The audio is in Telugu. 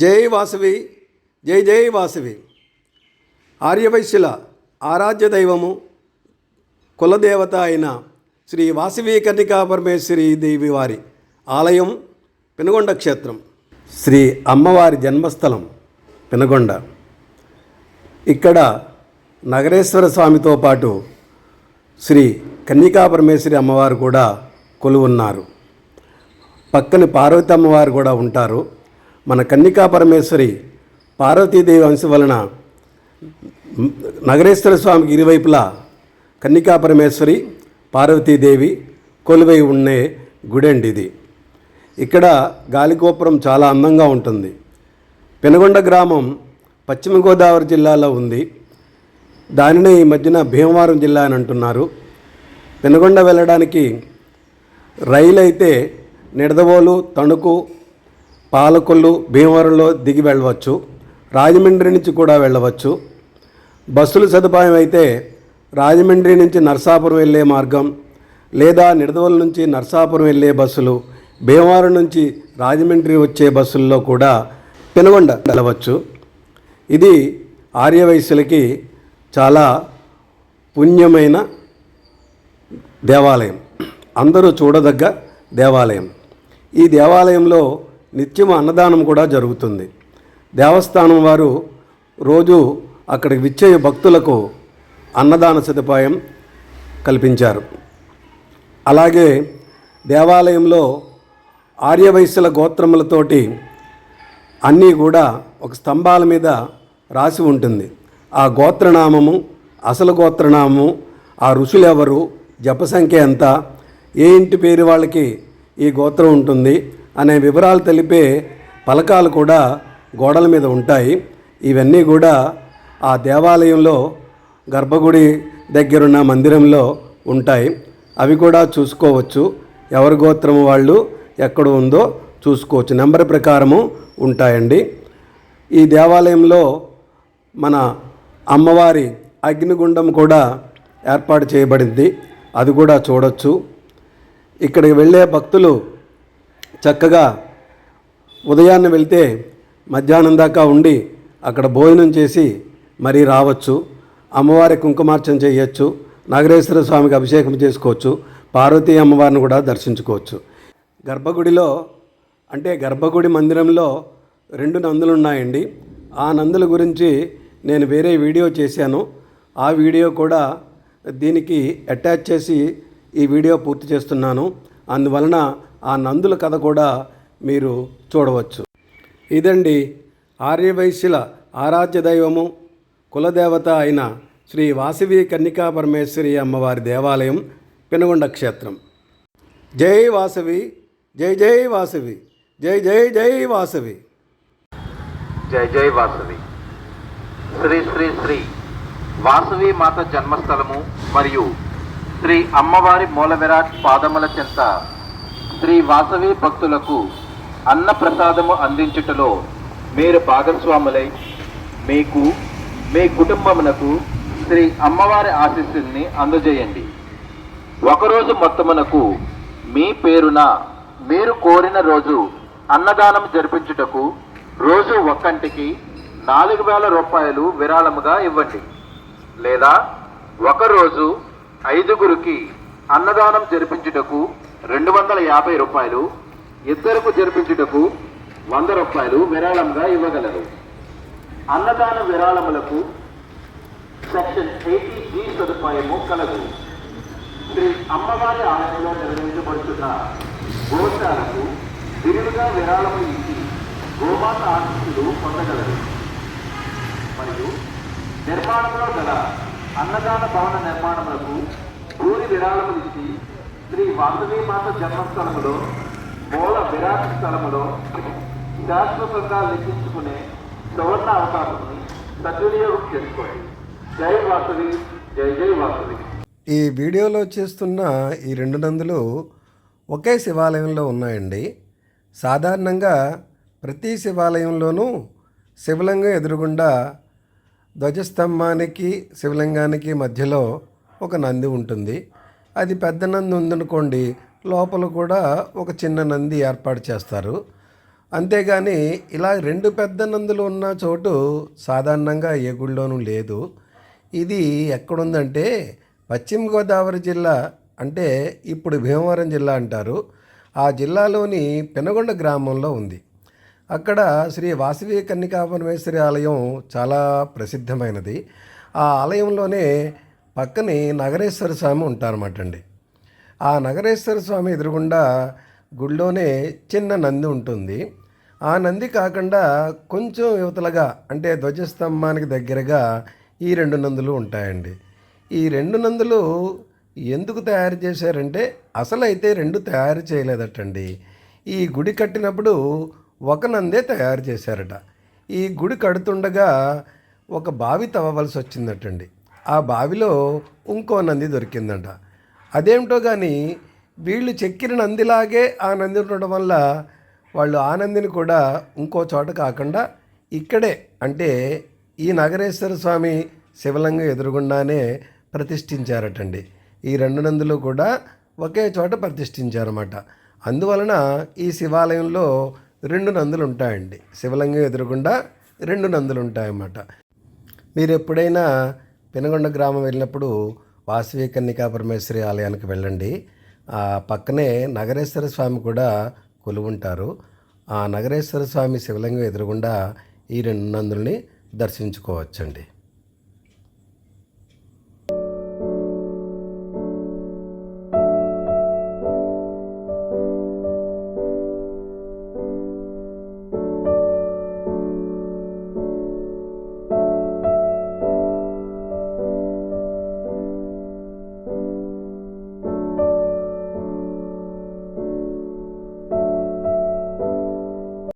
జై వాసవి జై జై వాసవి. ఆర్యవైశ్యుల ఆరాధ్య దైవము కులదేవత అయిన శ్రీ వాసవి కన్నికా పరమేశ్వరి దేవి వారి ఆలయం పెనుగొండ క్షేత్రం. శ్రీ అమ్మవారి జన్మస్థలం పెనుగొండ. ఇక్కడ నగరేశ్వర స్వామితో పాటు శ్రీ కన్నికా పరమేశ్వరి అమ్మవారు కూడా కొలువున్నారు. పక్కన పార్వతి అమ్మవారు కూడా ఉంటారు. మన కన్నికా పరమేశ్వరి పార్వతీదేవి అంశ వలన నగరేశ్వర స్వామికి ఇరువైపులా కన్నికా పరమేశ్వరి పార్వతీదేవి కొలువై ఉండే గుడి అండి ఇది ఇక్కడ గాలిగోపురం చాలా అందంగా ఉంటుంది. పెనుగొండ గ్రామం పశ్చిమ గోదావరి జిల్లాలో ఉంది. దానినే ఈ మధ్యన భీమవరం జిల్లా అని అంటున్నారు. పెనుగొండ వెళ్ళడానికి రైలు అయితే నిడదవోలు తణుకు పాలకొల్లు భీమవరంలో దిగి వెళ్ళవచ్చు. రాజమండ్రి నుంచి కూడా వెళ్ళవచ్చు. బస్సుల సదుపాయం అయితే రాజమండ్రి నుంచి నర్సాపురం వెళ్ళే మార్గం లేదా నిడదవల నుంచి నర్సాపురం వెళ్ళే బస్సులు భీమవరం నుంచి రాజమండ్రి వచ్చే బస్సుల్లో కూడా పెనుగొండ వెళ్ళవచ్చు. ఇది ఆర్యవైశ్యులకి చాలా పుణ్యమైన దేవాలయం. అందరూ చూడదగ్గ దేవాలయం. ఈ దేవాలయంలో నిత్యం అన్నదానం కూడా జరుగుతుంది. దేవస్థానం వారు రోజు అక్కడికి విచ్చే భక్తులకు అన్నదాన సదుపాయం కల్పించారు. అలాగే దేవాలయంలో ఆర్యవైశ్యుల గోత్రములతోటి అన్నీ కూడా ఒక స్తంభాల మీద రాసి ఉంటుంది. ఆ గోత్రనామము అసలు గోత్రనామము ఆ ఋషులు ఎవరు జప సంఖ్య ఎంత ఏ ఇంటి పేరు వాళ్ళకి ఈ గోత్రం ఉంటుంది అనే వివరాలు తెలిపే పలకాలు కూడా గోడల మీద ఉంటాయి. ఇవన్నీ కూడా ఆ దేవాలయంలో గర్భగుడి దగ్గరున్న మందిరంలో ఉంటాయి. అవి కూడా చూసుకోవచ్చు. ఎవరి గోత్రం వాళ్ళు ఎక్కడ ఉందో చూసుకోవచ్చు. నెంబర్ ప్రకారము ఉంటాయండి. ఈ దేవాలయంలో మన అమ్మవారి అగ్నిగుండం కూడా ఏర్పాటు చేయబడింది. అది కూడా చూడొచ్చు. ఇక్కడికి వెళ్ళే భక్తులు చక్కగా ఉదయాన్నే వెళ్తే మధ్యాహ్నం దాకా ఉండి అక్కడ భోజనం చేసి మరీ రావచ్చు అమ్మవారి కుంకుమార్చన చేయొచ్చు నాగరేశ్వర స్వామికి అభిషేకం చేసుకోవచ్చు పార్వతీ అమ్మవారిని కూడా దర్శించుకోవచ్చు. గర్భగుడిలో అంటే గర్భగుడి మందిరంలో రెండు నందులు ఉన్నాయండి. ఆ నందుల గురించి నేను వేరే వీడియో చేశాను. ఆ వీడియో కూడా దీనికి అటాచ్ చేసి ఈ వీడియో పూర్తి చేస్తున్నాను. అందువలన ఆ నందుల కథ కూడా మీరు చూడవచ్చు. ఇదండి ఆర్యవైశ్యుల ఆరాధ్య దైవము కులదేవత అయిన శ్రీ వాసవి కన్నికా పరమేశ్వరి అమ్మవారి దేవాలయం పెనుగొండ క్షేత్రం. జై వాసవి జై జై వాసవి జై జై జై వాసవి. జై జై వాసవి. శ్రీ శ్రీ శ్రీ వాసవి మాత జన్మస్థలము మరియు శ్రీ అమ్మవారి మూల విరాట్ పాదముల చెంత శ్రీ వాసవి భక్తులకు అన్న ప్రసాదము అందించుటలో మీరు భాగస్వాములై మీకు మీ కుటుంబమునకు శ్రీ అమ్మవారి ఆశీస్సుల్ని అందజేయండి. ఒకరోజు మొత్తమునకు మీ పేరున మీరు కోరిన రోజు అన్నదానం జరిపించుటకు రోజు ఒక్కంటికి నాలుగు వేల రూపాయలు విరాళముగా ఇవ్వండి. లేదా ఒకరోజు ఐదుగురికి అన్నదానం జరిపించుటకు రెండు వందల యాభై రూపాయలు ఇద్దరకు జరిపించుటకు వంద రూపాయలు విరాళంగా ఇవ్వగలరు. అన్నదాన విరాళములకు సెక్షన్ ఎయిటీ జీ సదుపాయము కలదు. శ్రీ అమ్మవారి ఆలయంలో నిర్వహించబడుతున్న గోశాలకు విరివిగా విరాళము ఇచ్చి గోమాత ఆశీస్సులు పొందగలరు. మరియు నిర్మాణంలో గల అన్నదాన భవన నిర్మాణములకు శ్రీ వాసవి మాత జన్మస్థలములో మూల విరాట స్థలములో శాశ్వతంగా లెక్కించుకునే సువర్ణ అవకాశాన్ని సద్వినియోగం చేసుకోండి. జై వాసవి జై జై వాసవి. ఈ వీడియోలో చేస్తున్న ఈ రెండు నందులు ఒకే శివాలయంలో ఉన్నాయండి. సాధారణంగా ప్రతి శివాలయంలోనూ శివలింగం ఎదురుగుండా ధ్వజస్తంభానికి శివలింగానికి మధ్యలో ఒక నంది ఉంటుంది. అది పెద్ద నంది ఉందనుకోండి లోపల కూడా ఒక చిన్న నంది ఏర్పాటు చేస్తారు. అంతేగాని ఇలా రెండు పెద్ద నందులు ఉన్న చోటు సాధారణంగా ఏ గుళ్ళోనూ లేదు. ఇది ఎక్కడుందంటే పశ్చిమ గోదావరి జిల్లా అంటే ఇప్పుడు భీమవరం జిల్లా అంటారు. ఆ జిల్లాలోని పెనగొండ గ్రామంలో ఉంది. అక్కడ శ్రీ వాసవి కన్నికా పరమేశ్వరి ఆలయం చాలా ప్రసిద్ధమైనది. ఆ ఆలయంలోనే పక్కనే నగరేశ్వర స్వామి ఉంటారన్నమాట అండి ఆ నగరేశ్వర స్వామి ఎదురుగుండా గుళ్ళోనే చిన్న నంది ఉంటుంది. ఆ నంది కాకుండా కొంచెం యువతలుగా అంటే ధ్వజస్తంభానికి దగ్గరగా ఈ రెండు నందులు ఉంటాయండి. ఈ రెండు నందులు ఎందుకు తయారు చేశారంటే అసలైతే రెండు తయారు చేయలేదటండి. ఈ గుడి కట్టినప్పుడు ఒక నందే తయారు చేశారట. ఈ గుడి కడుతుండగా ఒక బావి తవ్వవలసి వచ్చిందటండి ఆ బావిలో ఇంకో నంది దొరికిందంట. అదేమిటో కానీ వీళ్ళు చెక్కిన నందిలాగే ఆ నంది ఉండడం వల్ల వాళ్ళు ఆ నందిని కూడా ఇంకో చోట కాకుండా ఇక్కడే అంటే ఈ నగరేశ్వర స్వామి శివలింగం ఎదురుగుండానే ప్రతిష్ఠించారటండి. ఈ రెండు నందులు కూడా ఒకే చోట ప్రతిష్ఠించారన్నమాట. అందువలన ఈ శివాలయంలో రెండు నందులు ఉంటాయండి శివలింగం ఎదురుగుండా రెండు నందులు ఉంటాయన్నమాట మీరు ఎప్పుడైనా పెనుగొండ గ్రామం వెళ్ళినప్పుడు వాసవి కన్నికా పరమేశ్వరి ఆలయానికి వెళ్ళండి. ఆ పక్కనే నగరేశ్వర స్వామి కూడా కొలువుంటారు. ఆ నగరేశ్వర స్వామి శివలింగం ఎదురుగుండా ఈ రెండు నందుల్ని దర్శించుకోవచ్చండి.